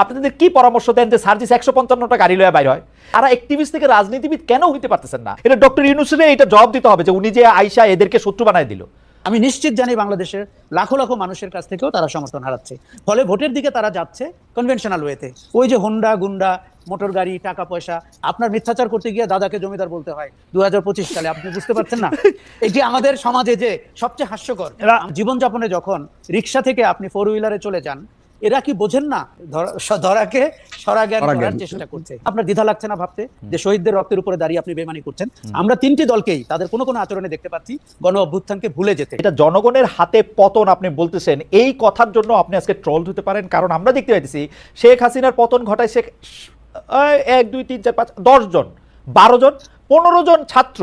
আপনাদের কি পরামর্শ দেন যে সার্জিস একশো পঞ্চান্নটা গাড়ি লয়ে বাইর হয়? আর অ্যাক্টিভিস্ট থেকে রাজনীতিবিদ কেন হইতে পারতেছেন না? এটা ডক্টর ইউনুসের এটা জবাব দিতে হবে যে উনি যে আইসা এদেরকে শত্রু বানায় দিল। আমি নিশ্চিত জানি বাংলাদেশের লাখো লাখো মানুষের কাছ থেকেও তারা সমর্থন হারাচ্ছে। ফলে ভোটের দিকে তারা যাচ্ছে কনভেনশনাল ওয়েতে ওই যে হোন্ডা গুন্ডা মোটর গাড়ি টাকা পয়সা আপনার মিথ্যাচার করতে গিয়ে দাদাকে জমিদার বলতে হয় দু হাজার পঁচিশ সালে। আপনি বুঝতে পারছেন না? এটি আমাদের সমাজে যে সবচেয়ে হাস্যকর জীবনযাপনে যখন রিক্সা থেকে আপনি ফোর হুইলারে চলে যান এরা কি বোঝেন না? ধরাকে সরাজ্ঞান। করার চেষ্টা করছে। আপনার দ্বিধা লাগছে না ভাবতে? যে শহীদদের রক্তের উপরে দাঁড়িয়ে আপনি বেমানি করছেন? আমরা তিনটি দলকেই তাদের কোনো কোনো আচরণে দেখতে পাচ্ছি গণ অভ্যুত্থানকে ভুলে যেতে। এটা জনগণের হাতে পতন আপনি বলতেছেন এই কথার জন্য আপনি আজকে ট্রল হতে পারেন কারণ আমরা দেখতে পাইতেছি শেখ হাসিনার পতন ঘটায় শেখ এক দুই তিন চার পাঁচ দশ জন বারো জন পনেরো জন ছাত্র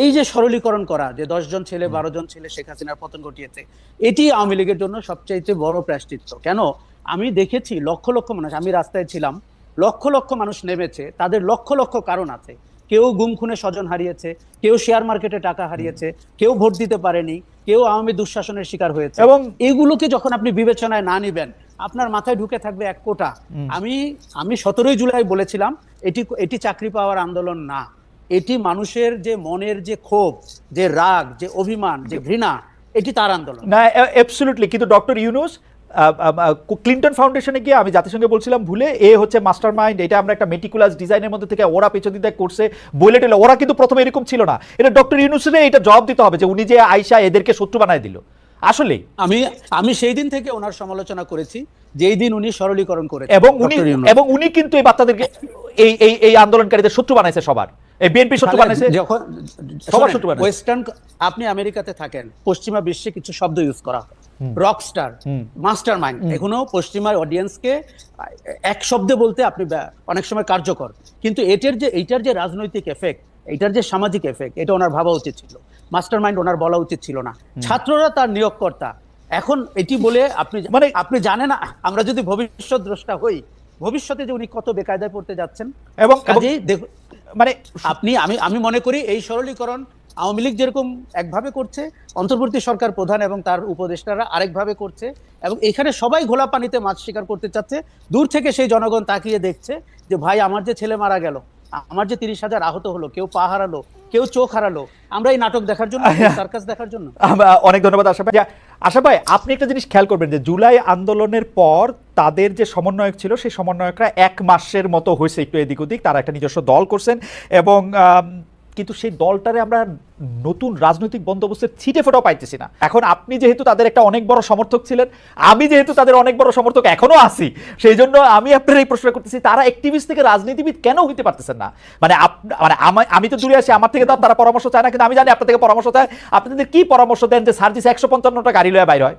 এই যে সরলীকরণ করা যে দশ জন ছেলে বারো জন ছেলে শেখ হাসিনার পতন ঘটিয়েছে এটি আওয়ামী লীগের জন্য সবচাইতে বড় প্রায়শ্চিত্ত। কেন? আমি দেখেছি লক্ষ লক্ষ মানুষ আমি রাস্তায় ছিলাম লক্ষ লক্ষ মানুষ নেমেছে তাদের লক্ষ লক্ষ কারণ আছে। কেউ গুম খুনে স্বজন হারিয়েছে কেউ শেয়ার মার্কেটে টাকা হারিয়েছে কেউ ভোট দিতে পারেনি কেউ আওয়ামী দুঃশাসনের শিকার হয়েছে। এবং এগুলোকে যখন আপনি বিবেচনায় না নিবেন আপনার মাথায় ঢুকে থাকবে এক কোটা। আমি আমি সতেরোই জুলাই বলেছিলাম এটি এটি চাকরি পাওয়ার আন্দোলন না। এটি মানুষের যে মনের যে ক্ষোভ যে রাগ যে অভিমান যে ঘৃণা এটি তার আন্দোলন। না অ্যাবসলিউটলি কিন্তু ডক্টর ইউনুস ক্লিন্টন ফাউন্ডেশনে গিয়ে আমি জাতিসংঘে বলছিলাম ভুলে এ হচ্ছে মাস্টার মাইন্ড এটা আমরা একটা মেটিকুলাস ডিজাইনের মধ্যে থেকে ওরা পেছন দিতে করছে বলে টেলে ওরা কিন্তু প্রথমে এরকম ছিল না। এটা ডক্টর ইউনুসের এটা জবাব দিতে হবে যে উনি যে আইসা এদেরকে শত্রু বানায় দিল। আসলে আমি আমি সেই দিন থেকে ওনার সমালোচনা করেছি যেই দিন উনি সরলীকরণ করেছেন এবং উনি এবং উনি কিন্তু এই বাচ্চাদেরকে এই এই এই আন্দোলনকারীদের শত্রু বানাইছে সবার। এই বিএনপি শত্রু বানাইছে যখন সবার শত্রু বানাইছে। ওয়েস্টার্ন আপনি আমেরিকাতে থাকেন পশ্চিমা বিশ্বে কিছু শব্দ ইউজ করা হয়। রকস্টার মাস্টার মাইন্ড এখনও পশ্চিমা অডিয়েন্সকে এক শব্দে বলতে আপনি অনেক সময় কার্যকর। কিন্তু এটার যে এইটার যে রাজনৈতিক এফেক্ট এইটার যে সামাজিক এফেক্ট এটা ওনার ভাবা উচিত ছিল। মাস্টার মাইন্ড ওনার বলা উচিত ছিল না। ছাত্ররা তার নিয়োগকর্তা। এখন এটি বলে আপনি মানে- আপনি জানেন না আমরা যদি ভবিষ্যৎ দ্রষ্টা হই ভবিষ্যতে যে উনি কত বেকায়দায় পড়তে যাচ্ছেন এবং- কাজেই মানে আপনি, আমি আমি মনে করি এই সরলীকরণ আওয়ামী লীগ যেরকম একভাবে করছে, অন্তর্বর্তী সরকার প্রধান এবং তার উপদেষ্টারা আরেকভাবে করছে এবং এখানে সবাই ঘোলা পানিতে মাছ শিকার করতে চাচ্ছে। দূর থেকে সেই জনগণ তাকিয়ে দেখছে যে, ভাই, আমার যে ছেলে মারা গেল আমার যে তিরিশ হাজার আহত হলো, কেউ পা হারালো, কেউ চোখ হারালো, আমরা এই নাটক দেখার জন্য সার্কাস দেখার জন্য। অনেক ধন্যবাদ, আশা ভাই আশা ভাই, আপনি একটা জিনিস খেয়াল করবেন যে জুলাই আন্দোলনের পর তাদের যে সমন্বয়ক ছিল, সেই সমন্বয়করা এক মাসের মতো হয়েছে একটু এদিক ওদিক, তারা একটা নিজস্ব দল করছেন এবং কিন্তু সেই দলটারে আমরা নতুন রাজনৈতিক বন্দোবস্তের ছিটে ফোটাও পাইতেছি না। এখন আপনি যেহেতু তাদের একটা অনেক বড় সমর্থক ছিলেন, আমি যেহেতু তাদের অনেক বড় সমর্থক এখনও আছি, সেই জন্য আমি আপনার এই প্রশ্ন করতেছি, তারা অ্যাক্টিভিস্ট থেকে রাজনীতিবিদ কেন হইতে পারতেছেন না? মানে মানে আমি তো দূরে আছি, আমার থেকে তারা পরামর্শ চায় না, কিন্তু আমি জানি আপনার থেকে পরামর্শ চায়। আপনাদের কি পরামর্শ দেন যে সার্জিস একশো পঞ্চান্নটা গাড়ি লয়ে বাইর হয়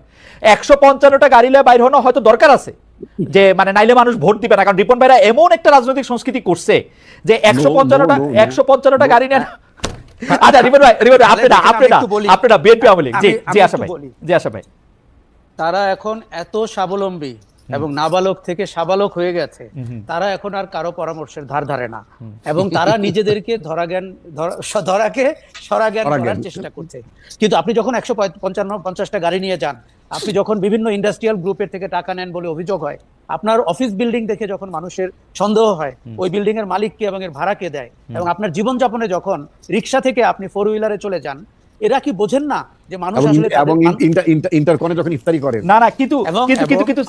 একশো পঞ্চান্নটা গাড়ি লয়ে বাইর হনো হয়তো দরকার আছে। যে মানে নাইলে মানুষ ভোট দিবে না। কারণ রিপন ভাইরা এমন একটা রাজনৈতিক সংস্কৃতি করছে যে একশো পঞ্চান্নটা. একশো পঞ্চান্নটা গাড়ি নেন। আচ্ছা রিপন ভাই রিপন ভাই আপনি না আমি আপনি না আপনি না বিএনপি আওয়ামী লীগ। জি জি আশা ভাই। জি আশা ভাই। তারা এখন এত স্বাবলম্বী এবং নাবালক থেকে সাবালক হয়ে গেছে তারা এখন আর কারও পরামর্শের ধার ধারে না। এবং তারা নিজেদেরকে ধরা জ্ঞান ধরাকে সরাজ্ঞান সরাজ্ঞান। করার চেষ্টা করছে। কিন্তু আপনি যখন একশো পঞ্চান্ন পঞ্চাশটা গাড়ি নিয়ে যান আপনি যখন বিভিন্ন ইন্ডাস্ট্রিয়াল গ্রুপের থেকে টাকা নেন বলে অভিযোগ হয় আপনার অফিস বিল্ডিং দেখে যখন মানুষের সন্দেহ হয় ওই বিল্ডিং এর মালিক কে এবং এর ভাড়া কে দেয়? এবং আপনার জীবনযাপনে যখন রিক্সা থেকে আপনি ফোর হুইলারে চলে যান এরা কি বোঝেন না যে মানুষ আসলে এবং ইন্টারকনে যখন ইফতারি করেন। না না কিন্তু কিন্তু কিন্তু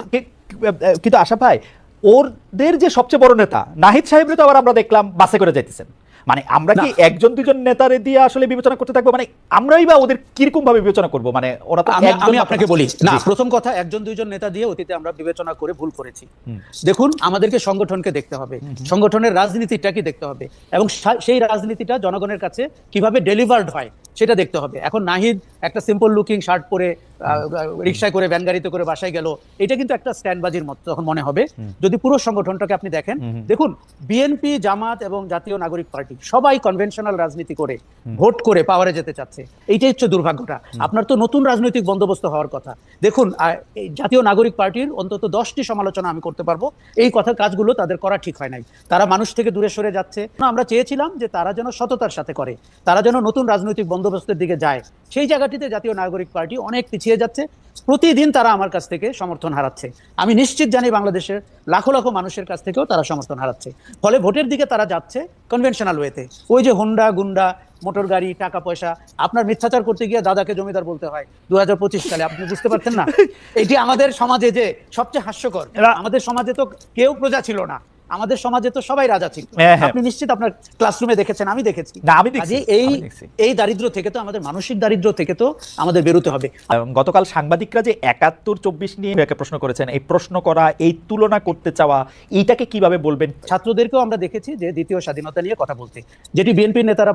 কিন্তু আশা ভাই ওদের যে সবচেয়ে বড় নেতা নাহিদ সাহেবরে তো আবার আমরা দেখলাম বাসে করে যাইতেছেন। মানে আমরা কি একজন দুজন নেতারে দিয়ে আসলে বিবেচনা করতে থাকব? মানে আমরাই বা ওদের কীরকম ভাবে বিবেচনা করব? মানে ওরা তো আমি আপনাকে বলি। না প্রথম কথা একজন দুইজন নেতা দিয়ে অতীতে আমরা বিবেচনা করে ভুল করেছি। দেখুন আমাদেরকে সংগঠনকে দেখতে হবে। সংগঠনের রাজনীতিটা কি দেখতে হবে? এবং সেই রাজনীতিটা জনগণের কাছে কীভাবে ডেলিভার্ড হয় সেটা দেখতে হবে। এখন নাহিদ একটা সিম্পল লুকিং শার্ট পরে রিক্সায় করে ভ্যান গাড়িতে করে বাসায় গেল এটা কিন্তু একটা স্ট্যান্ডবাজির মতো তখন মনে হবে। যদি পুরো সংগঠনটাকে আপনি দেখেন দেখুন বিএনপি জামাত এবং জাতীয় নাগরিক পার্টি সবাই কনভেনশনাল রাজনীতি করে ভোট করে পাওয়ারে যেতে চাচ্ছে। এইটাই হচ্ছে দুর্ভাগ্যটা। আপনার তো নতুন রাজনৈতিক বন্দোবস্ত হওয়ার কথা। দেখুন জাতীয় নাগরিক পার্টির অন্তত দশটি সমালোচনা আমি করতে পারব। এই কথা কাজগুলো তাদের করা ঠিক হয় নাই। তারা মানুষ থেকে দূরে সরে যাচ্ছে। আমরা চেয়েছিলাম যে তারা যেন সততার সাথে করে। তারা যেন নতুন রাজনৈতিক বন্দোবস্তের দিকে যায়। সেই জায়গাটিতে জাতীয় নাগরিক পার্টি অনেক পিছিয়ে যাচ্ছে প্রতিদিন তারা আমার কাছ থেকে সমর্থন হারাচ্ছে। আমি নিশ্চিত জানি বাংলাদেশের লাখো লাখো মানুষের কাছ থেকেও তারা সমর্থন হারাচ্ছে। ফলে ভোটের দিকে তারা যাচ্ছে কনভেনশনাল ওয়েতে ওই যে হোন্ডা গুন্ডা মোটর গাড়ি টাকা পয়সা আপনার মিথ্যাচার করতে গিয়ে দাদাকে জমিদার বলতে হয় দু হাজার পঁচিশ সালে। আপনি বুঝতে পারছেন না? এটি আমাদের সমাজে যে সবচেয়ে হাস্যকর আমাদের সমাজে তো কেউ প্রজা ছিল না। আমাদের সমাজে তো সবাই রাজা ছিল হ্যাঁ, হ্যাঁ। আপনি নিশ্চিত আপনার ক্লাসরুমে দেখেছেন আমি দেখেছি। আমি এই এই দারিদ্র থেকে তো আমাদের মানসিক দারিদ্র থেকে তো আমাদের বেরোতে হবে। গতকাল সাংবাদিকরা যে একাত্তর চব্বিশ নিয়ে প্রশ্ন করেছেন এই প্রশ্ন করা এই তুলনা করতে চাওয়া এইটাকে কীভাবে বলবেন? ছাত্রদেরকেও আমরা দেখেছি যে দ্বিতীয় স্বাধীনতা নিয়ে কথা বলতে যেটি বিএনপির নেতারা